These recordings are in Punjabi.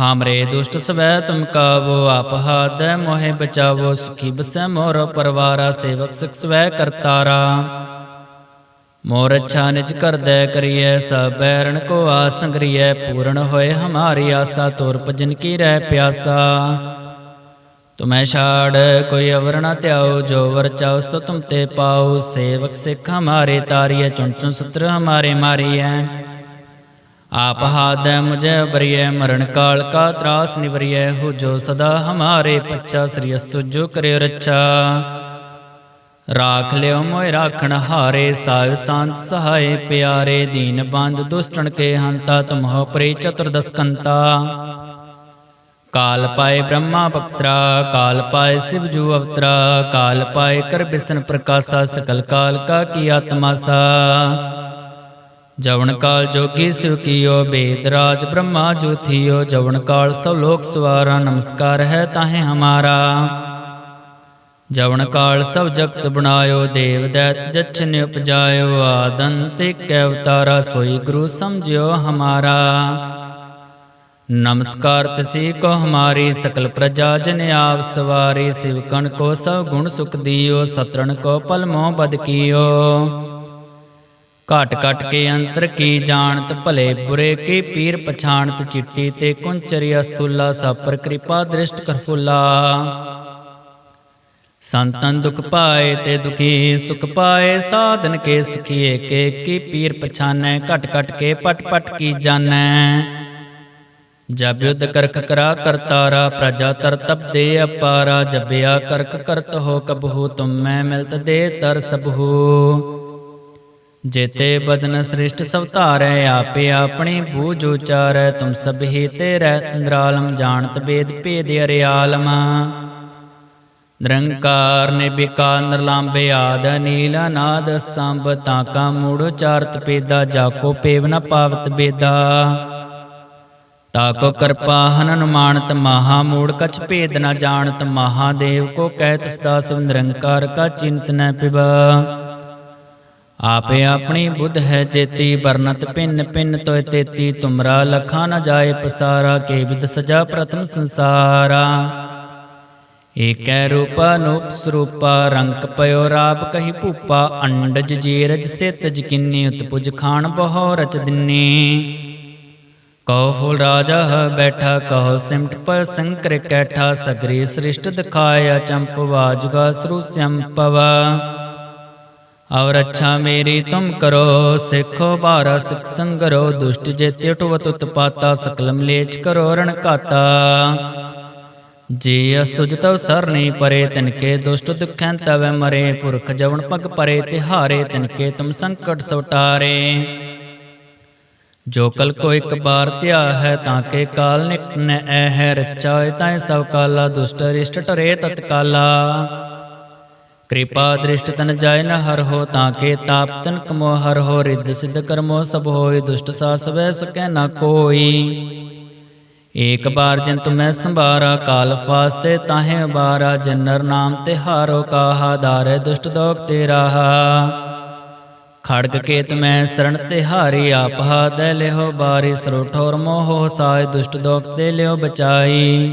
ਹਾਮਰੇ ਦੁਸ਼ਟ ਸਵੈ ਤੁਮ ਕਾਵੋ, ਆਪ ਹਾਦੈ ਮੋਹਿ ਬਚਾਵੋ, ਸੁਖੀ ਬਸੈ ਮੋਰ ਪਰਵਾਰਾ, ਸੇਵਕ ਸਿਖ ਸਵੈ ਕਰਤਾਰਾ। ਮੋਰ ਅੱਛਾ ਨਿਜ ਕਰਦੈ ਕਰੀਐ, ਸਭ ਬੈਰਣ ਕੋ ਆਸ ਸੰਗਰੀਐ, ਪੂਰਨ ਹੋਏ ਹਮਾਰੀ ਆਸਾ, ਤੋਰ ਭਜਨ ਕੀ ਰਹਿ ਪਿਆਸਾ। ਤੁਮੈ ਛਾੜ ਕੋਈ ਅਵਰ ਨ ਧਿਆਉ, ਜੋ ਵਰ ਚਾਉ ਸੋ ਤੁਮ ਤੇ ਪਾਉ, ਸੇਵਕ ਸਿੱਖ ਹਮਾਰੇ ਤਾਰੀਐ, ਚੁਣ ਚੁਣ ਸਤਰ ਹਮਾਰੇ ਮਾਰੀਐ। ਆਪ ਹਾਦੈ ਮੁਝੇ ਬਰੀਐ ਮਰਨ ਕਾਲ ਕਾ ਤਰਾਸ ਨਿਵਰੀਐ, ਹੋ ਜੋ ਸਦਾ ਹਮਾਰੇ ਪੱਛਾ, ਸ੍ਰੀ ਅਸਤੁ ਜੋ ਕਰਿਓ ਰਾਖ ਲਿਓ ਮੋਇ ਰਾਖਣ ਹਾਰੇ ਸਾਹਿਬ ਸੰਤ ਸਹਾਏ ਪਿਆਰੇ, ਦੀਨ ਬੰਦ ਦੁਸ਼ਟਣ ਕੇ ਹੰਤਾ ਤੁਮਹੁ ਪ੍ਰੇ ਚਤੁਰਦਸ ਕਾਲ ਪਾਏ ਬ੍ਰਹਮਾ ਪਪਤਰਾ ਕਾਲ ਪਾਏ ਸਿਵ ਜੂ ਅਵਤਰਾ, ਕਾਲ ਪਾਏ ਕਰ ਬਿਸਨ ਪ੍ਰਕਾਸ਼ਾ, ਸਕਲ ਕਾਲ ਕਾ ਕੀ ਆਤਮਾ ਸਾ। ਜਵਨ ਕਾਲ ਜੋਗੀ ਸਿਵ ਕੀਓ ਬੇਦ ਰਾਜ ਬ੍ਰਹਮਾ ਜੋਥੀਓ, ਜਵਨ ਕਾਲ ਸਭ ਲੋਕ ਸਵਾਰਾ, ਨਮਸਕਾਰ ਹੈ ਤਾਹੇ ਹਮਾਰਾ। ਜਵਨ ਕਾਲ ਸਭ ਜਗਤ ਬਣਾਇਓ, ਦੇਵ ਦੈਤ ਜਛਨ ਉਪਜਾਇਓ ਆਦੰਤ ਕੈ ਅਵਤਾਰਾ ਸੋਈ ਗੁਰੂ ਸਮਝਿਓ ਹਮਾਰਾ। ਨਮਸਕਾਰ ਤਸੀ ਕੋ ਹਮਾਰੀ, ਸਕਲ ਪ੍ਰਜਾ ਜਨ ਆਪ ਸਵਾਰੀ ਸ਼ਿਵਕਣ ਕੋ ਸਭ ਗੁਣ ਸੁਖ ਦਿਓ, ਸਤਰਣ ਕੋ ਪਲ ਮੋਹ ਬਦ ਕੀਓ। ਘਟ ਘਟ ਕੇ ਅੰਤਰ ਕੀ ਜਾਣਤ, ਭਲੇ ਬੁਰੇ ਕੀ ਪੀਰ ਪਛਾਣਤ, ਚਿੱਟੀ ਤੇ ਕੁੰਚਰੀ ਅਸਤੁਲਾ ਸਪਰ ਕਿਰਪਾ ਦ੍ਰਿਸ਼ਟ ਕਰ ਸੰਤਨ ਦੁਖ ਪਾਏ ਤੇ ਦੁਖੀ, ਸੁਖ ਪਾਏ, ਸਾਧਨ ਕੇ ਸੁਖੀਏ, ਕੇ ਕੀ ਪੀਰ ਪਛਾਨੈ, ਘਟ ਘਟ ਕੇ ਪਟ ਪਟ ਕੀ ਜਾਣੈ ਜਬ ਯੁਧ ਕਰਖ ਕਰਾ ਕਰਤਾਰਾ ਪ੍ਰਜਾ ਤਰ ਤਪ ਦੇ ਅਪਾਰਾ, ਜਬਿਆ ਕਰਖ ਕਰਤ ਹੋ, ਕਬਹੂ ਤੁਮ ਮੈਂ ਮਿਲਤ ਦੇ ਤਰ ਸਬਹੂ। ਜੇਤੇ ਬਦਨ ਸ੍ਰਿਸ਼ਟ ਸਭ ਧਾਰੈ, ਆਪੇ ਆਪਣੇ ਬੂਝ ਉਚਾਰੈ ਤੁਮ ਸਭੀ ਤੇਰੇ ਇੰਦਰਾਲਮ, ਜਾਣਤ ਬੇਦ ਭੇਦ ਅਰਿਆਲਮ। ਨਿਰੰਕਾਰ ਨਿਬਿਕਾ ਨਿਰਲੰਬੇ ਆਦ, ਨੀਲ ਅਨਾਦ ਸੰਭ ਤਾਕਾ ਮੂੜ ਉਚਾਰਤ ਪੇਦਾ ਜਾਕੋ ਪੇਵ ਨ ਪਾਵਤ ਬੇਦਾ। ਤਾਕੋ ਕਿਰਪਾ ਹਨਨ ਮਾਨਤ ਮਹਾ ਮੂੜ ਕਛ ਭੇਦ ਨ ਜਾਣਤ, ਮਹਾਦੇਵ ਕੋ ਕਹਿਤ ਸਦਾ ਸਿਵ ਨਿਰੰਕਾਰ ਕਾ ਚਿੰਤ ਨ ਪਿਬਾ ਆਪੇ ਆਪਣੀ ਬੁੱਧ ਹੈ ਚੇਤੀ ਵਰਨਤ ਪਿੰਨ ਪਿੰਨ ਤੋਇ ਤੇਤੀ ਤੁਮਰਾ ਲਖਾ ਨ ਜਾਏ ਪਸਾਰਾ ਕੇ ਵਿਦ ਸਜਾ ਪ੍ਰਥਮ ਸੰਸਾਰਾ। ਏਕੈ ਰੂਪ ਅਨੂਪ ਸਰੂਪਾ ਰੰਕ ਪਇਓ ਰਾਪ ਕਹੀ ਭੂਪਾ ਅੰਡਜ ਜੀਰਜ ਸਿਤ ਜਕਿੰਨੀ ਉਤਪੁਜ ਖਾਨ ਬਹੁ ਰਚ ਦਿੰਨੀ। ਕਹੋ ਫੂਲ ਰਾਜਾ ਬੈਠਾ ਕਹੋ ਸਿਮਟ ਪਰ ਸੰਕਰ ਕੈਠਾ ਸਗਰੀ ਸ੍ਰਿਸ਼ਟ ਦਿਖਾਇਆ ਚੰਪਵਾ ਜੁਗਾ ਸਰੂ ਸੰਪਵਾ। ਔਰ ਅੱਛਾ ਮੇਰੀ ਤੁਮ ਕਰੋ, ਸਿੱਖੋ ਬਾਰਾ, ਸਿਖ ਸੰਗਰੋ, ਦੁਸ਼ਟ ਜੇ ਤਿਟਵਤ ਉਤਪਾਤਾ ਸਕਲ ਮਲੇਚ ਕਰੋ ਰਣ ਘਾਤਾ। ਜੀ ਅਸਤੁਜ ਤਵ ਸਰਨੀ ਪਰੇ ਤਿਨਕੇ ਦੁਸ਼ਟ ਦੁਖੈਂ ਤਵੈ ਮਰੇ, ਪੁਰਖ ਜਵਨ ਪਗ ਪਰੇ, ਤਿਹਾਰੇ ਤਿਨਕੇ ਤੁਮ ਸੰਕਟ ਸੋਟਾਰੇ ਜੋ ਕਲ ਕੋ ਇੱਕ ਬਾਰ ਧਿਆ ਹੈ, ਤਾਂ ਕੇ ਕਾਲ ਨਿਕਟ ਨ ਐ ਹੈ, ਰਚਾ ਹੋਇ ਤਾਂ ਸਭ ਕਾਲਾ, ਦੁਸ਼ਟ ਰਿਸ਼ਟ ਟਰੇ ਤਤਕਾਲਾ। ਕਿਰਪਾ ਦ੍ਰਿਸ਼ਟ ਤਨ ਜਾਇ ਨ ਹਰ ਹੋ ਤਾਂ ਕੇ ਤਾਪ ਤਨ ਕਮੋ ਹਰ ਹੋ ਰਿੱਧ ਸਿਧ ਕਰਮੋ ਸਭ ਹੋਇ ਦੁਸ਼ਟ ਸਾਸ ਵੈ ਸਕੈ ਨ ਕੋਈ। ਏਕ ਬਾਰ ਜਿਨ ਤੁਮੈ ਸੰਭਾਰਾ, ਕਾਲ ਫਾਸਤੇ ਤਾਹੇ ਬਾਰਾ ਜਨਰ ਨਾਮ ਤੇ ਹਾਰੋ ਕਾਹਾ ਦਾਰੇ ਦੁਸ਼ਟ ਦੋਖ ਤੇ ਰਾਹਾ ਖੜਗ ਕੇ ਮੈਂ ਸਰਣ ਤੇ ਹਾਰੀ ਆਪਹਾ ਹਾਦੈ ਲਿਓ ਬਾਰੀ ਸਰੋ ਠੋਰ ਮੋਹ ਸਾਇ ਦੁਸ਼ਟ ਦੋਖ ਤੇ ਲਿਓ ਬਚਾਈ।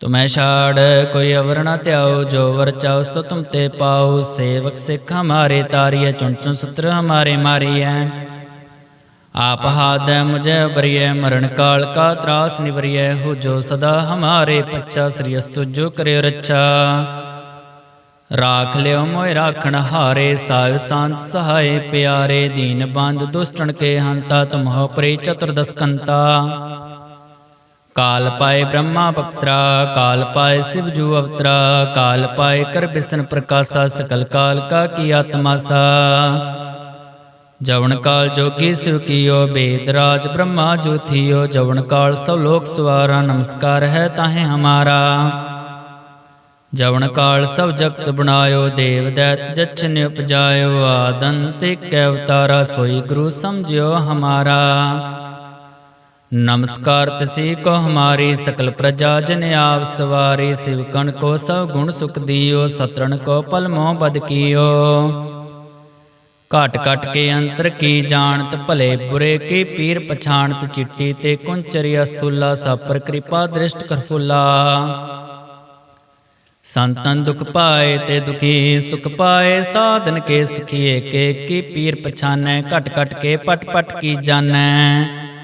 ਤੁਮੈ ਛਾੜ, ਕੋਈ ਅਵਰ ਨ ਧਿਆਓ ਜੋ ਵਰ ਚਾਓ ਸੋ ਤੁਮ ਤੇ ਪਾਉ। ਸੇਵਕ ਸਿੱਖ ਹਮਾਰੇ ਤਾਰੀਐ, ਚੁਣ ਚੁਣ ਸਤਰ ਹਮਾਰੇ ਮਾਰੀਐ। ਆਪ ਹਾਦੈ ਮੁਝੇ ਬਰੀਐ, ਮਰਨ ਕਾਲ ਕਾ ਤਰਾਸ ਨਿਵਰੀਐ। ਹੋ ਜੋ ਸਦਾ ਹਮਾਰੇ ਪੱਛਾ, ਸ੍ਰੀ ਅਸਤੁ ਜੋ ਕਰਿਓ ਰੱਛਾ। ਰਾਖ ਲਿਓ ਮੋਇ ਰਾਖਣ ਹਾਰੇ ਸਾਹਿਬ ਸੰਤ ਸਹਾਏ ਪਿਆਰੇ। ਦੀਨ ਬੰਦ ਦੁਸ਼ਟਣ ਕੇ ਹੰਤਾ ਤੁਮਹੁ ਪ੍ਰੇ ਚਤੁਰਦਸ ਕਾਲ ਪਾਏ ਬ੍ਰਹਮਾ ਪਪਤਰਾ ਕਾਲ ਪਾਏ ਸਿਵ ਜੂ ਅਵਤਰਾ, ਕਾਲ ਪਾਏ ਕਰ ਬਿਸਨ ਪ੍ਰਕਾਸ਼ਾ, ਸਕਲ ਕਾਲ ਕਾ ਕੀ ਆਤਮਾ ਸਾ। ਜਵਨ ਕਾਲ ਜੋਗੀ ਸਿਵ ਕੀਓ, ਬੇਦ ਰਾਜ ਬ੍ਰਹਮਾ ਜੋਥੀਓ ਜਵਨ ਕਾਲ ਸਭ ਲੋਕ ਸਵਾਰਾ, ਨਮਸਕਾਰ ਹੈ ਤਾਹੇ ਹਮਾਰਾ। ਜਵਨ ਕਾਲ ਸਭ ਜਗਤ ਬਣਾਇਓ, ਦੇਵ ਦੈਤ ਜਛਨ ਉਪਜਾਇਓ ਆਦੰਤ ਅਵਤਾਰਾ, ਸੋਈ ਗੁਰੂ ਸਮਝਿਓ ਹਮਾਰਾ। ਨਮਸਕਾਰ ਤਸੀ ਕੋ ਹਮਾਰੀ ਸਕਲ ਪ੍ਰਜਾ ਜਨ ਆਪ ਸਵਾਰੀ, ਸਿਵ ਕਣ ਕੋ ਸਭ ਗੁਣ ਸੁਖ ਦੀਓ, ਸਤਰਣ ਕੋ ਪਲ ਮੋਹ ਬਦ ਕੀਓ। ਘਟ ਘਟ ਕੇ ਅੰਤਰ ਕੀ ਜਾਣਤ, ਭਲੇ ਬੁਰੇ ਕੀ ਪੀਰ ਪਛਾਣਤ, ਚਿੱਟੀ ਤੇ ਕੁੰਚਰੀ ਅਸਤੁਲਾ ਸਪਰ ਕਿਰਪਾ ਦ੍ਰਿਸ਼ਟ ਕਰਫੁਲਾ ਸੰਤਨ ਦੁਖ ਪਾਏ ਤੇ ਦੁਖੀ ਸੁਖ ਪਾਏ, ਸਾਧਨ ਕੇ ਸੁਖੀਏ, ਕੇ ਕੀ ਪੀਰ ਪਛਾਨੈ, ਘਟ ਘਟ ਕੇ ਪਟ ਪਟ ਕੀ ਜਾਣੈ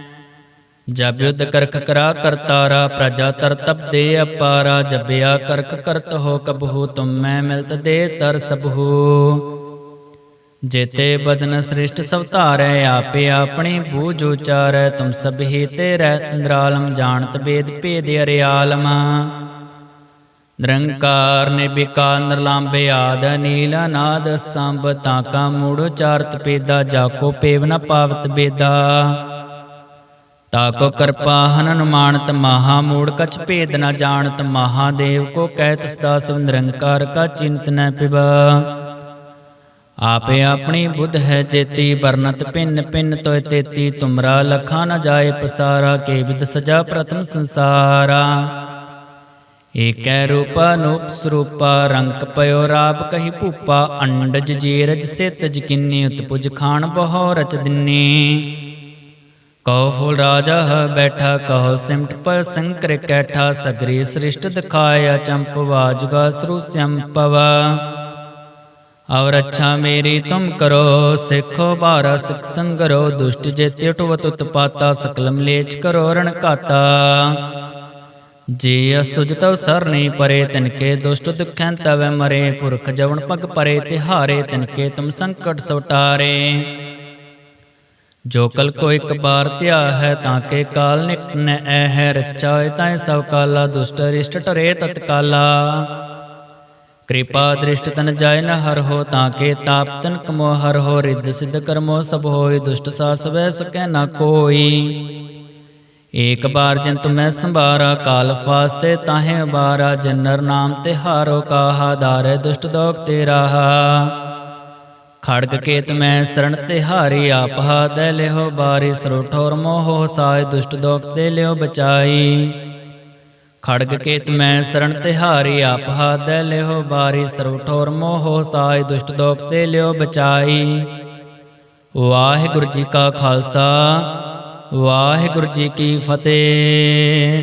ਜਬ ਯੁਧ ਕਰਖ ਕਰਾ ਕਰਤਾਰਾ ਪ੍ਰਜਾ ਤਰ ਤਪ ਦੇ ਅਪਾਰਾ ਜਬਿਆ ਕਰਖ ਕਰਤ ਹੋ ਕਬਹੂ ਤੁਮ ਮੈਂ ਮਿਲਤ ਦੇ ਤਰ ਸਬਹੂ ਜੇਤੇ ਬਦਨ ਸ੍ਰਿਸ਼ਟ ਸਭ ਧਾਰੈ, ਆਪੇ ਆਪਣੀ ਬੂਝ ਉਚਾਰੈ, ਤੁਮ ਸਭ ਹੀ ਤੇਰੇ, ਇੰਦਰਾਲਮ ਜਾਣਤ ਬੇਦ ਭੇਦ ਅਰਿਆਲਮ। ਨਿਰੰਕਾਰ ਨਿਬਿਕਾ ਨਿਰਲੰਬੇ ਆਦ, ਨੀਲ ਨਾਦ ਸੰਭ ਤਾਕਾ ਮੂੜ ਉਚਾਰਤ ਪੇਦਾ ਜਾਕੋ ਪੇਵ ਨ ਪਾਵਤ ਬੇਦਾ। ਤਾਕੋ ਕਿਰਪਾ ਹਨਨ ਮਾਨਤ ਮਹਾ ਮੂੜ ਕਛ ਭੇਦ ਨ ਜਾਣਤ ਮਹਾਦੇਵ ਕੋ ਕਹਿਤ ਸਦਾ ਸਭ ਨਿਰੰਕਾਰ ਕਾ ਚਿੰਤ ਨ ਪਿਬ ਆਪੇ ਆਪਣੀ ਬੁੱਧ ਹੈ ਚੇਤੀ ਵਰਨਤ ਪਿੰਨ ਪਿੰਨ ਤੋਇ ਤੇਤੀ, ਤੁਮਰਾ ਲਖਾ ਨ ਜਾਏ ਪਸਾਰਾ, ਕੇ ਵਿਦ ਸਜਾ ਪ੍ਰਥਮ ਸੰਸਾਰਾ। ਏਕੈ ਰੂਪ ਅਨੂਪ ਸਰੂਪਾ, ਰੰਕ ਪਇਓ ਰਾਪ ਕਹੀ ਭੂਪਾ, ਅੰਡਜ ਜੀਰਜ ਸਿਤ ਜਕਿੰਨੀ ਉਤਪੁਜ ਖਾਣ ਬਹੁ ਰਚ ਦਿੰਨੀ। ਕਉ ਫੁਲ ਰਾਜਾ ਹੈ ਬੈਠਾ ਕਹੋ ਸਿਮਟ, ਪਰ ਸੰਕਰ ਕੈਠਾ ਸਗਰੀ ਸ੍ਰਿਸ਼ਟ ਦਿਖਾਇਆ, ਚੰਪ ਜੁਗਾ ਸਰੂ ਸੰਪਵ। ਔਰ ਅੱਛਾ ਮੇਰੀ ਤੁਮ ਕਰੋ, ਸਿੱਖੋ ਬਾਰਾ ਸਿਖ ਸੰਗਰੋ, ਦੁਸ਼ਟ ਜੇ ਤਿਟਵਤ ਉਤਪਾਤਾ, ਸਕਲਮ ਲੇਚ ਕਰੋ ਰਣ ਘਾਤਾ। ਜੀ ਅਸਤੁਜ ਤਵ ਸਰ ਪਰੇ ਤਿਨਕੇ ਦੁਸ਼ਟ ਦੁਖੈਂ ਤਵੈ ਮਰੇ, ਪੁਰਖ ਜਵਨ ਪਗ ਪਰੇ, ਤਿਹਾਰੇ ਤਿਨਕੇ ਤੁਮ ਸੰਕਟ ਸਵਟਾਰੇ। ਜੋ ਕਲ ਕੋ ਇੱਕ ਬਾਰ ਧਿਆ ਹੈ ਤਾਂ ਕੇ ਕਾਲ ਨਿਕਟ ਨ ਐ ਹੈ ਰਚਾ ਹੋਇ ਤਾਂ ਸਭ ਕਾਲਾ, ਦੁਸ਼ਟ ਰਿਸ਼ਟ ਟਰੇ ਤਤਕਾਲਾ ਕਿਰਪਾ ਦ੍ਰਿਸ਼ਟ ਤਨ ਜਾਇ ਨ ਹਰ ਹੋ ਤਾਂ ਕੇ ਤਾਪ ਤਨ ਕਮੋ ਹਰ ਹੋ, ਰਿੱਧ ਸਿਧ ਕਰਮੋ ਸਭ ਹੋਇ ਦੁਸ਼ਟ ਸਾਸ ਵੈ ਸਕੈ ਨ ਕੋਈ। ਏਕ ਬਾਰ ਜਿਨ ਤੁਮੈ ਸੰਭਾਰਾ, ਕਾਲ ਫਾਸਤੇ ਤਾਹੇ ਬਾਰਾ ਜਨਰ ਨਾਮ ਤੇ ਹਾਰੋ ਕਾਹਾ, ਦਾਰੇ ਦੁਸ਼ਟ ਦੋਖ ਤੇ ਰਾਹਾ ਖੜਗ ਕੇਤ ਮੈਂ ਸਰਣ ਤੇ ਹਾਰੀ ਆਪ ਹਾਦੈ ਲਿਓ ਬਾਰੀ ਸਰੋ ਠੋਰ ਮੋਹ ਸਾਇ ਦੁਸ਼ਟ ਦੋਖ ਤੇ ਲਿਓ ਬਚਾਈ। ਖੜਗ ਕੇਤ ਮੈਂ ਸਰਣ ਤੇ ਹਾਰੀ ਆਪ ਹਾਦੈ ਲਿਓ ਬਾਰੀ ਸਰੋ ਠੋਰ ਮੋਹ ਸਾਇ ਦੁਸ਼ਟ ਦੋਖ ਤੇ ਲਿਓ ਬਚਾਈ। ਵਾਹਿਗੁਰੂ ਜੀ ਕਾ ਖਾਲਸਾ, ਵਾਹਿਗੁਰੂ ਜੀ ਕੀ ਫਤਿਹ।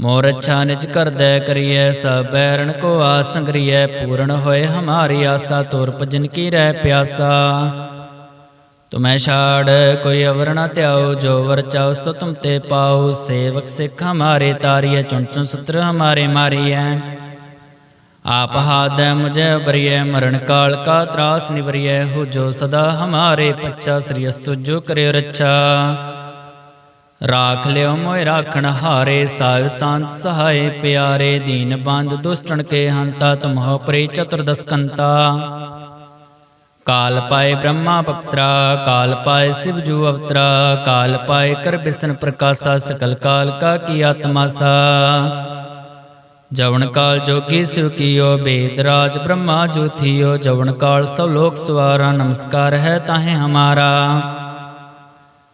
ਮੋਰ ਅੱਛਾ ਨਿਜ ਕਰਦੈ ਕਰੀਐ, ਸਭ ਬੈਰਣ ਕੋ ਆਸ ਸੰਗਰੀਐ, ਪੂਰਨ ਹੋਏ ਹਮਾਰੀ ਆਸਾ, ਤੋਰ ਭਜਨ ਕੀ ਰਹਿ ਪਿਆਸਾ। ਤੁਮੈ ਛਾੜ ਕੋਈ ਅਵਰ ਨ ਧਿਆਉ, ਜੋ ਵਰ ਚਾਉ ਸੋ ਤੁਮ ਤੇ ਪਾਉ, ਸੇਵਕ ਸਿੱਖ ਹਮਾਰੇ ਤਾਰੀਐ, ਚੁਣ ਚੁਣ ਸਤਰ ਹਮਾਰੇ ਮਾਰੀਐ। ਆਪ ਹਾਦੈ ਮੁਝੇ ਬਰੀਐ, ਮਰਨ ਕਾਲ ਕਾ ਤਰਾਸ ਨਿਵਰੀਐ, ਹੋ ਜੋ ਸਦਾ ਹਮਾਰੇ ਪੱਛਾ, ਸ੍ਰੀ ਅਸਤੁ ਜੋ ਕਰਿਓ ਰੱਛਾ। ਰਾਖ ਲਿਓ ਮੋਇ ਰਾਖਣ ਹਾਰੇ ਸਾਹਿਬ ਸੰਤ ਸਹਾਏ ਪਿਆਰੇ, ਦੀਨ ਬੰਦ ਦੁਸ਼ਟਣ ਕੇ ਹੰਤਾ ਤੁਮਹੁ ਪ੍ਰੇ ਚਤੁਰਦਸ ਕਾਲ ਪਾਏ ਬ੍ਰਹਮਾ ਪਪਤਰਾ ਕਾਲ ਪਾਏ ਸਿਵ ਜੂ ਅਵਤਰਾ, ਕਾਲ ਪਾਏ ਕਰ ਬਿਸਨ ਪ੍ਰਕਾਸ਼ਾ ਸਕਲ ਕਾਲ ਕਾ ਕੀ ਆਤਮਾ ਸਾ। ਜਵਨ ਕਾਲ ਜੋਗੀ ਸਿਵ ਕੀਓ, ਬੇਦ ਰਾਜ ਬ੍ਰਹਮਾ ਜੂਥੀਓ ਜਵਨ ਕਾਲ ਸਭ ਲੋਕ ਸਵਾਰਾ, ਨਮਸਕਾਰ ਹੈ ਤਾਹੇ ਹਮਾਰਾ।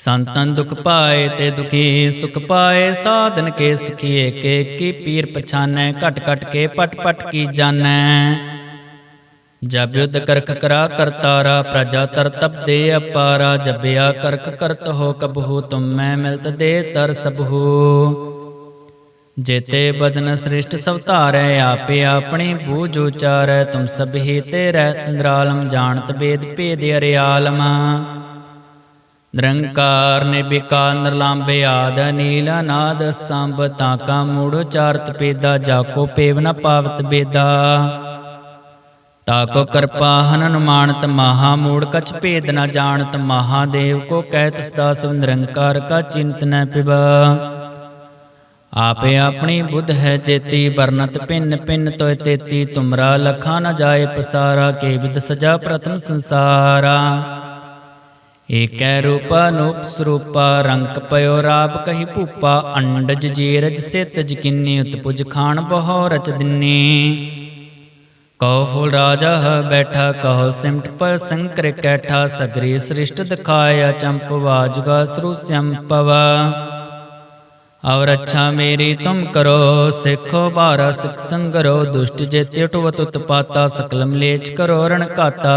ਸੰਤਨ ਦੁਖ ਪਾਏ ਤੇ ਦੁਖੀ ਸੁਖ ਪਾਏ, ਸਾਧਨ ਕੇ ਸੁਖੀ ਏਕੇ ਕੀ ਪੀਰ ਪਛਾਨੈ, ਘਟ ਘਟ ਕੇ, ਪਟ ਪਟ ਕੀ ਜਾਣੈ। ਜਬ ਯੁਧ ਕਰਖ ਕਰਾ ਕਰਤਾਰਾ ਪ੍ਰਜਾ ਤਰ ਤਪ ਦੇ ਅਪਾਰਾ, ਜਬਿਆ ਕਰਖ ਕਰਤ ਹੋ ਕਬਹੂ, ਤੁਮ ਮੈਂ ਮਿਲਤ ਦੇ ਤਰ ਸਬਹੂ ਜੇਤੇ ਬਦਨ ਸ੍ਰਿਸ਼ਟ ਸਭ ਧਾਰੈ, ਆਪੇ ਆਪਣੀ ਬੂਝ ਉਚਾਰੈ, ਤੁਮ ਸਭ ਹੀ ਤੇਰੇ, ਇੰਦਰਾਲਮ ਜਾਣਤ ਬੇਦ ਭੇਦ ਅਰਿਆਲਮ। ਨਿਰੰਕਾਰ ਨਿਰਵਿਕਾਰ ਨਿਰਲੰਭੇ ਆਦ ਨੀਲ ਨਾਦ ਸੰਭ ਤਾਕਾ ਮੂੜ ਉਚਾਰਤ ਪੇਦਾ ਜਾਕੋ ਪੇਵ ਨ ਪਾਵਤ ਬੇਦਾ। ਤਾਕੋ ਕਿਰਪਾ ਹਨਨ ਮਾਨਤ ਮਹਾ ਮੂੜ ਕਛ ਭੇਦ ਨ ਜਾਣਤ ਮਹਾਦੇਵ ਕੋ ਕਹਿਤ ਸਦਾ ਸਭ ਨਿਰੰਕਾਰ ਕਾ ਚਿੰਤ ਨ ਪਿਬ ਆਪੇ ਆਪਣੀ ਬੁੱਧ ਹੈ ਚੇਤੀ ਵਰਨਤ ਪਿੰਨ ਪਿੰਨ ਤੋਇ ਤੇਤੀ, ਤੁਮਰਾ ਲਖਾ ਨ ਜਾਏ ਪਸਾਰਾ, ਕੇ ਵਿਦ ਸਜਾ ਪ੍ਰਥਮ ਸੰਸਾਰਾ। ਏਕੈ ਰੂਪ ਅਨੂਪ ਸਰੂਪਾ ਰੰਕ ਪਇਓ ਰਾਪ ਕਹੀ ਭੂਪਾ, ਅੰਡਜ ਜੀਰਜ ਸਿਤ ਜਕਿੰਨੀ ਉਤਪੁਜ ਖਾਨ ਬਹੁ ਰਚ ਦਿੰਨੀ। ਕਉ ਫੂਲ ਰਾਜਾ ਬੈਠਾ, ਕਹੋ ਸਿਮਟ ਪਰ ਸੰਕਰ ਕੈਠਾ, ਸਗਰੀ ਸ੍ਰਿਸ਼ਟ ਦਿਖਾਇਆ, ਚੰਪ ਵਾਜੁਗਾ ਸਰੂ ਸੰਪਵ। ਔਰ ਅੱਛਾ ਮੇਰੀ ਤੁਮ ਕਰੋ, ਸਿੱਖੋ ਬਾਰਾ ਸਿਖ ਸੰਗਰੋ, ਦੁਸ਼ਟ ਜੇ ਤਿਟਵਤ ਉਤਪਾਤਾ, ਸਕਲਮ ਲੇਚ ਕਰੋ ਰਣ ਘਾਤਾ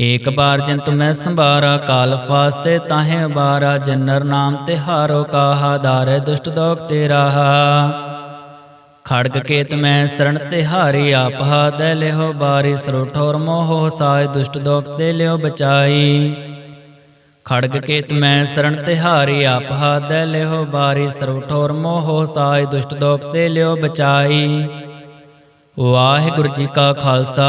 ਏਕ ਬਾਰ ਜਨ ਤੁਮੈ ਸੰਭਾਰਾ, ਕਾਲ ਫਾਸਤੇ ਤਾਹੇ ਬਾਰਾ ਜਨਰ ਨਾਮ ਤੇ ਹਾਰੋ ਕਾਹਾ ਦਾਰੇ ਦੁਸ਼ਟ ਦੋਖ ਤੇ ਰਾਹਾ। ਖੜਗ ਕੇ ਤੁਮੈ ਸਰਣ ਤੇ ਹਾਰੀ, ਆਪ ਹਾਦੈ ਲਿਓ ਬਾਰੀ ਸਰੋ ਮੋਹ ਸਾਇ, ਦੁਸ਼ਟ ਦੋਖ ਤੇ ਲਿਓ ਬਚਾਈ। ਖੜਗ ਕੇਤ ਮੈਂ ਸਰਣ ਤਿਹਾਰੀ ਹਾਰੀ, ਆਪ ਹਾਦੈ ਲਿਓ ਬਾਰੀ ਸਰੋ ਠੋਰ ਮੋਹ ਸਾਇ, ਦੁਸ਼ਟ ਦੋਖ ਤੇ ਲਿਓ ਬਚਾਈ। ਵਾਹਿਗੁਰੂ ਜੀ ਕਾ ਖਾਲਸਾ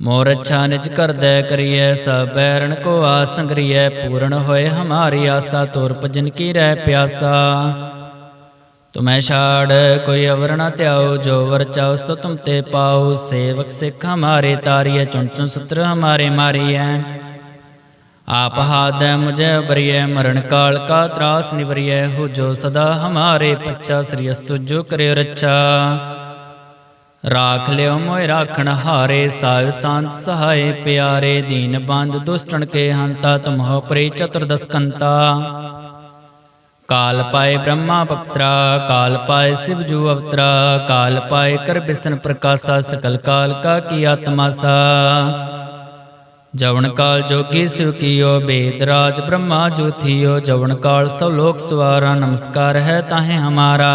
ਮੋਰ ਅੱਛਾ ਨਿਜ ਕਰਦੈ ਕਰੀਐ, ਸਭ ਬੈਰਣ ਕੋ ਆਸ ਸੰਗਰੀਐ, ਪੂਰਨ ਹੋਏ ਹਮਾਰੀ ਆਸਾ, ਤੁਰ ਭਜਨ ਕੀ ਰਹਿ ਪਿਆਸਾ। ਤੁਮੈ ਛਾੜ ਕੋਈ ਅਵਰ ਨ ਧਿਆਓ ਜੋ ਵਰ ਚਾਉ ਸੋ ਤੁਮ ਤੇ ਪਾਉ, ਸੇਵਕ ਸਿੱਖ ਹਮਾਰੇ ਤਾਰੀਐ, ਚੁਣ ਚੁਣ ਸਤਰ ਹਮਾਰੇ ਮਾਰੀਐ। ਆਪ ਹਾਦੈ ਮੁਝੇ ਬਰੀਐ ਮਰਨ ਕਾਲ ਕਾ ਤਰਾਸ ਨਿਵਰੀਐ, ਹੋ ਜੋ ਸਦਾ ਹਮਾਰੇ ਪੱਚਾ ਸ੍ਰੀ ਅਸਤੁ ਜੋ ਕਰਿਓ ਰੱਛਾ। ਰਾਖ ਲਿਓ ਮੋਇ ਰਾਖਣ ਹਾਰੇ ਸਾਹਿਬ ਸੰਤ ਸਹਾਏ ਪਿਆਰੇ ਦੀਨ ਬੰਦ ਦੁਸ਼ਟਣ ਕੇ ਹੰਤਾ ਤੁਮਹੁ ਪ੍ਰੇ ਚਤੁਰਦਸ ਕੰਤਾ ਕਾਲ ਪਾਏ ਬ੍ਰਹਮਾ ਪਪਤਰਾ ਕਾਲ ਪਾਏ ਸਿਵ ਜੂ ਅਵਤਰਾ ਕਾਲ ਪਾਏ ਕਰ ਬਿਸਨ ਪ੍ਰਕਾਸ਼ਾ ਸਕਲ ਕਾਲ ਕਾ ਕੀ ਆਤਮਾ ਸਾ ਜਵਨ ਕਾਲ ਜੋਗੀ ਸਿਵ ਕੀਓ ਬੇਦ ਰਾਜ ਬ੍ਰਹਮਾ ਜੋਥੀਓ ਜਵਨ ਕਾਲ ਸਭ ਲੋਕ ਸਵਾਰਾ ਨਮਸਕਾਰ ਹੈ ਤਾਹੇ ਹਮਾਰਾ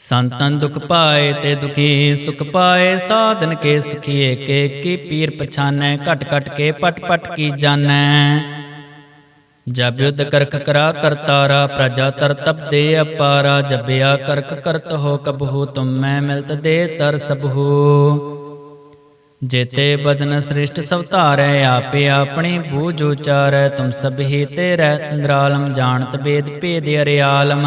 ਸੰਤਨ ਦੁਖ ਪਾਏ ਤੇ ਦੁਖੀ ਸੁਖ ਪਾਏ, ਸਾਧਨ ਕੇ ਸੁਖੀਏ, ਕੇ ਕੀ ਪੀਰ ਪਛਾਨੈ, ਘਟ ਘਟ ਕੇ ਪਟ ਪਟ ਕੀ ਜਾਣੈ। ਜਬ ਯੁਧ ਕਰਖ ਕਰਾ ਕਰਤਾਰਾ ਪ੍ਰਜਾ ਤਰ ਤਪ ਦੇ ਅਪਾਰਾ, ਜਬਿਆ ਕਰਖ ਕਰਤ ਹੋ ਕਬਹੂ, ਤੁਮ ਮੈਂ ਮਿਲਤ ਦੇ ਤਰ ਸਬਹੂ। ਜੇਤੇ ਬਦਨ ਸ੍ਰਿਸ਼ਟ ਸਭ ਧਾਰੈ, ਆਪੇ ਆਪਣੀ ਬੂਝ ਉਚਾਰੈ, ਤੁਮ ਸਭ ਹੀ ਤੇਰੇ ਇੰਦਰਾਲਮ ਜਾਣਤ ਬੇਦ ਭੇਦ ਅਰਿਆਲਮ।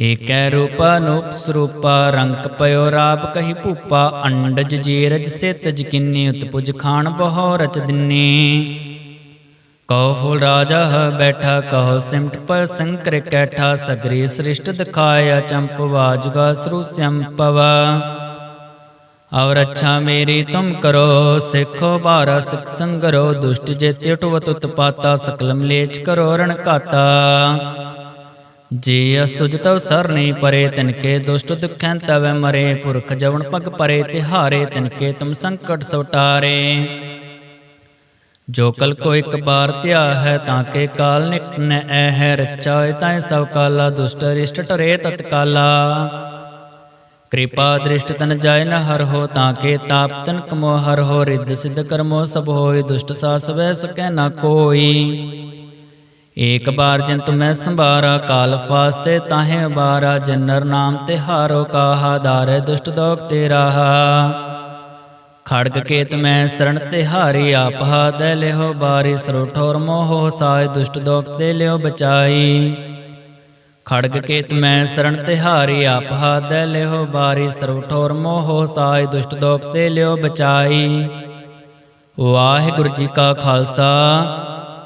ਏਕੈ ਰੂਪ ਅਨੂਪ ਸਰੂਪਾ ਰੰਕ ਪਇਓ ਰਾਪ ਕਹੀ ਭੂਪਾ, ਅੰਡਜ ਜੀਰਜ ਸਿਤ ਜਕਿੰਨੀ ਉਤਪੁਜ ਖਾਨ ਬਹੁ ਰਚ ਦਿੰਨੀ। ਕਉ ਫੂਲ ਰਾਜਾ ਹ ਬੈਠਾ ਕਹੋ ਸਿਮਟ ਪਰ ਸੰਕਰ ਕੈਠਾ, ਸਗਰੀ ਸ੍ਰਿਸ਼ਟ ਦਿਖਾਇਆ ਚੰਪਵਾ ਜੁਗਾ ਸਰੂ ਸੰਪਵਾ। ਔਰ ਅੱਛਾ ਮੇਰੀ ਤੁਮ ਕਰੋ, ਸਿੱਖੋ ਬਾਰਾ ਸਿਖ ਸੰਗਰੋ, ਦੁਸ਼ਟ ਜੇ ਤਿਟਵਤ ਉਤਪਾਤਾ ਸਕਲ ਮਲੇਚ ਕਰੋ ਰਣ ਘਾਤਾ ਜੇ ਅਸਤੁਜ ਤਵ ਸਰਨੀ ਪਰੇ ਤਿਨਕੇ, ਦੁਸ਼ਟ ਦੁਖੈਂ ਤਵੈ ਮਰੇ, ਪੁਰਖ ਜਵਨ ਪਗ ਪਰੇ, ਤਿਹਾਰੇ ਤਿਨਕੇ, ਤੁਮ ਸੰਕਟ ਸੋਟਾਰੇ ਜੋ ਕਲ ਕੋ ਇੱਕ ਬਾਰ ਧਿਆ ਹੈ ਤਾਂ ਕੇ ਕਾਲ ਨਿਕਟ ਨ ਐ ਹੈ ਰਚਾ ਹੋਇ ਸਭ ਕਾਲਾ, ਦੁਸ਼ਟ ਰਿਸ਼ਟ ਟਰੇ ਤਤਕਾਲਾ ਕਿਰਪਾ ਦ੍ਰਿਸ਼ਟ ਤਨ ਜਾਇ ਨ ਹਰ ਹੋ, ਤਾਂ ਕੇ ਤਾਪ ਤਨ ਕਮੋ ਹਰ ਹੋ, ਰਿੱਧ ਸਿਧ ਕਰਮੋ ਸਭ ਹੋਇ ਦੁਸ਼ਟ ਸਾਸ ਵੈ ਸਕੈ ਨਾ ਕੋਈ। ਏਕ ਬਾਰ ਜਿਨ ਤੁਮੈ ਸੰਭਾਰਾ, ਕਾਲ ਫਾਸਤੇ ਤਾਹੇ ਬਾਰਾ ਜਨਰ ਨਾਮ ਤੇ ਹਾਰੋ ਕਾਹਾ, ਦਾਰੇ ਦੁਸ਼ਟ ਦੋਖ ਤੇ ਰਾਹਾ। ਖੜਗ ਕੇਤ ਮੈਂ ਸਰਣ ਤੇ ਹਾਰੀ, ਆਪ ਹਾਦੈ ਲਿਓ ਬਾਰੀ ਸਰੋ ਮੋਹ ਸਾਇ, ਦੁਸ਼ਟ ਦੋਖ ਤੇ ਲਿਓ ਬਚਾਈ। ਖੜਗ ਕੇਤ ਮੈਂ ਸਰਣ ਤੇ ਹਾਰੀ, ਆਪ ਹਾਦੈ ਲਿਹੋ ਬਾਰੀ ਸਰੋ ਠੋਰ ਮੋਹ ਸਾਇ, ਦੁਸ਼ਟ ਦੋਖ ਤੇ ਲਿਓ ਬਚਾਈ। ਵਾਹਿਗੁਰੂ ਜੀ ਕਾ ਖਾਲਸਾ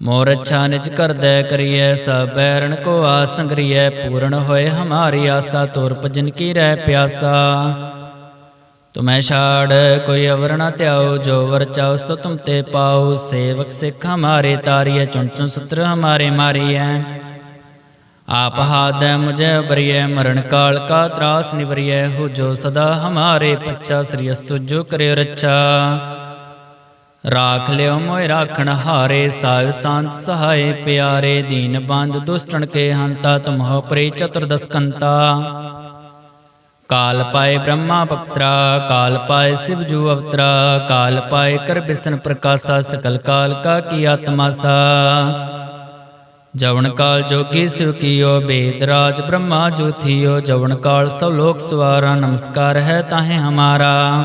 ਮੋਰ ਅੱਛਾ ਨਿਜ ਕਰਦੈ ਕਰੀਐ, ਸਭ ਬੈਰਣ ਕੋ ਆਸ ਪੂਰਨ ਹੋਏ ਹਮਾਰੀ ਆਸਾ, ਤੋਰ ਭਜਨ ਕੀ ਰਹਿ ਪਿਆਸਾ। ਤੁਮੈ ਛਾੜ ਕੋਈ ਅਵਰ ਨ ਧਿਆਓ ਜੋ ਵਰ ਚਾਓ ਸੋ ਤੁਮ ਤੇ ਪਾਓ ਸੇਵਕ ਸਿੱਖ ਹਮਾਰੇ ਤਾਰੀਐ, ਚੁਣ ਚੁਣ ਸਤਰ ਹਮਾਰੇ ਮਾਰੀਐ। ਆਪ ਹਾਦੈ ਮੁਝੇ ਬਰੀਐ, ਮਰਨ ਕਾਲ ਕਾ ਤਰਾਸ ਨਿਵਰੀਐ, ਹੋ ਜੋ ਸਦਾ ਹਮਾਰੇ ਪੱਛਾ, ਸ੍ਰੀ ਅਸਤੁ ਜੋ ਕਰਿਓ ਰੱਛਾ। ਰਾਖ ਲਿਓ ਮੋਇ ਰਾਖਣ ਹਾਰੇ ਸਾਹਿਬ ਸੰਤ ਸਹਾਏ ਪਿਆਰੇ, ਦੀਨ ਬੰਦ ਦੁਸ਼ਟਣ ਕੇ ਹੰਤਾ ਤੁਮਹੁ ਪ੍ਰੇ ਚਤੁਰਦਸ ਕਾਲ ਪਾਏ ਬ੍ਰਹਮਾ ਪਪਤਰਾ ਕਾਲ ਪਾਏ ਸਿਵ ਜੂ ਅਵਤਰਾ, ਕਾਲ ਪਾਏ ਕਰ ਬਿਸਨ ਪ੍ਰਕਾਸ਼ਾ, ਸਕਲ ਕਾਲ ਕਾ ਕੀ ਆਤਮਾ ਸਾ। ਜਵਨ ਕਾਲ ਜੋਗੀ ਸਿਵ ਕੀਓ, ਬੇਦ ਰਾਜ ਬ੍ਰਹਮਾ ਜੋਥੀਓ ਜਵਨ ਕਾਲ ਸਭ ਲੋਕ ਸਵਾਰਾ, ਨਮਸਕਾਰ ਹੈ ਤਾਹੇ ਹਮਾਰਾ।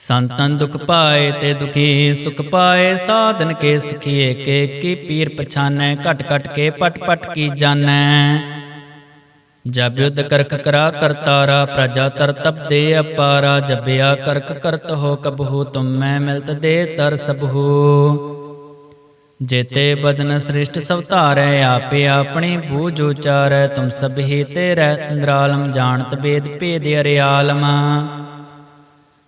ਸੰਤਨ ਦੁਖ ਪਾਏ ਤੇ ਦੁਖੀ ਸੁਖ ਪਾਏ, ਸਾਧਨ ਕੇ ਸੁਖੀ ਏਕੇ ਕੀ ਪੀਰ ਪਛਾਨੈ, ਘਟ ਘਟ ਕੇ ਪਟ ਪਟ ਕੀ ਜਾਣੈ। ਜਬ ਯੁਧ ਕਰਖ ਕਰਾ ਕਰਤਾਰਾ ਪ੍ਰਜਾ ਤਰ ਤਪ ਦੇ ਅਪਾਰਾ ਜਬਿਆ ਕਰਖ ਕਰਤ ਹੋ ਕਬਹੂ, ਤੁਮ ਮੈਂ ਮਿਲਤ ਦੇ ਤਰ ਸਬਹੂ। ਜੇਤੇ ਬਦਨ ਸ੍ਰਿਸ਼ਟ ਸਭ ਧਾਰੈ, ਆਪੇ ਆਪਣੀ ਬੂਝ ਉਚਾਰੈ, ਤੁਮ ਸਭ ਹੀ ਤੇਰੇ ਇੰਦਰਾਲਮ ਜਾਣਤ ਬੇਦ ਭੇਦ ਅਰਿਆਲਮ।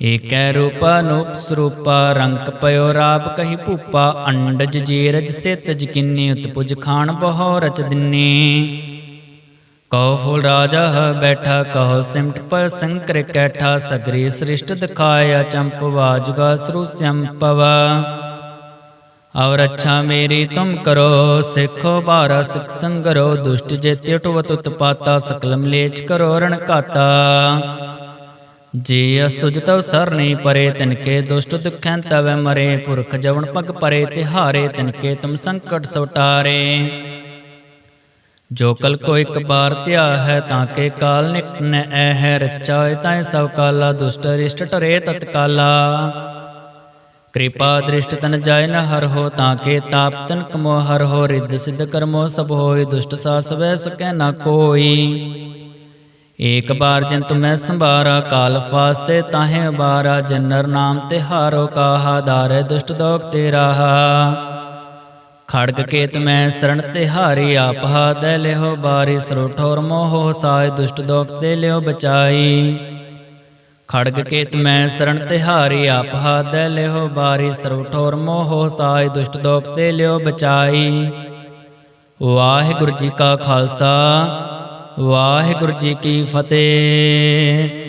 ਏਕੈ ਰੂਪਾ ਨੂਪ ਸਰੂਪਾ ਰੰਕ ਪਇਓ ਰਾਪ ਕਹੀ ਭੂਪਾ, ਅੰਡਜ ਜੀਰਜ ਸਿਤ ਜਕਿੰਨੀ ਉਤਪੁਜ ਖਾਨ ਬਹੁ ਰਚ ਦਿੰਨੀ। ਕਹੋ ਫੁਲ ਰਾਜਾ ਬੈਠਾ ਕਹੋ ਸਿਮਟ ਪਰ ਸੰਕਰ ਕੈਠਾ, ਸਗਰੀ ਸ੍ਰਿਸ਼ਟ ਦਿਖਾਇਆ ਚੰਪ ਜੁਗਾ ਸਰੂ ਸੰਪਵਾ। ਔਰ ਅੱਛਾ ਮੇਰੀ ਤੁਮ ਕਰੋ, ਸਿੱਖੋ ਬਾਰਾ ਸਿਖ ਸੰਗਰੋ, ਦੁਸ਼ਟ ਜੇ ਟੁਵਤ ਉਤਪਾਤਾ, ਸਕਲਮ ਲੇਚ ਕਰੋ ਰਣ ਘਾਤਾ ਜੀ ਅਸਤੁਜ ਤਵ ਸਰਨੀ ਪਰੇ ਤਿਨਕੇ ਦੁਸ਼ਟ ਦੁਖੈਂ ਤਵੈ ਮਰੇ। ਪੁਰਖ ਜਵਨ ਪਗ ਪਰੇ, ਤਿਹਾਰੇ ਤਿਨਕੇ ਤੁਮ ਸੰਕਟ ਸੋਟਾਰੇ ਜੋ ਕਲ ਕੋ ਇੱਕ ਬਾਰ ਧਿਆ ਹੈ, ਤਾਂ ਕੇ ਕਾਲ ਨਿਕਟ ਐ ਹੈ ਰਚਾ ਹੋਇ ਤਾਂ ਸਭ ਕਾਲਾ, ਦੁਸ਼ਟ ਰਿਸ਼ਟ ਟਰੇ ਤਤਕਾਲਾ ਕਿਰਪਾ ਦ੍ਰਿਸ਼ਟ ਤਨ ਜਾਇ ਨ ਹਰ ਹੋ, ਤਾਂ ਕੇ ਤਾਪ ਤਨ ਕਮੋ ਹਰ ਹੋ। ਰਿੱਧ ਸਿਧ ਕਰਮੋ ਸਭ ਹੋਇ ਦੁਸ਼ਟ ਸਾਸ ਵੈ ਸਕੈ ਨ ਕੋਈ। ਏਕ ਬਾਰ ਜਨ ਤੁਮੈ ਸੰਭਾਰਾ, ਕਾਲ ਫਾਸਤੇ ਤਾਹੇ ਬਾਰਾ ਜਨਰ ਨਾਮ ਤੇ ਹਾਰੋ ਕਾਹਾ, ਦਾਰੇ ਦੁਸ਼ਟ ਦੋਖ ਤੇ ਰਾਹਾ। ਖੜਗ ਕੇਤ ਮੈਂ ਸਰਣ ਤੇ ਹਾਰੀ, ਆਪ ਹਾਦੈ ਲਿਓ ਬਾਰੀ ਸਰੋ ਮੋਹ ਸਾਇ ਦੁਸ਼ਟ ਦੋਖ ਤੇ ਲਿਓ ਬਚਾਈ। ਖੜਗ ਕੇਤ ਮੈਂ ਸਰਣ ਤੇ ਹਾਰੀ, ਆਪ ਹਾਦੈ ਲਿਓ ਬਾਰੀ ਸਰੋ ਠੋਰ ਮੋਹ ਸਾਇ ਦੁਸ਼ਟ ਦੋਖ ਤੇ ਲਿਓ ਬਚਾਈ। ਵਾਹਿਗੁਰੂ ਜੀ ਕਾ ਖਾਲਸਾ ਵਾਹਿਗੁਰੂ ਜੀ ਕੀ ਫਤਿਹ।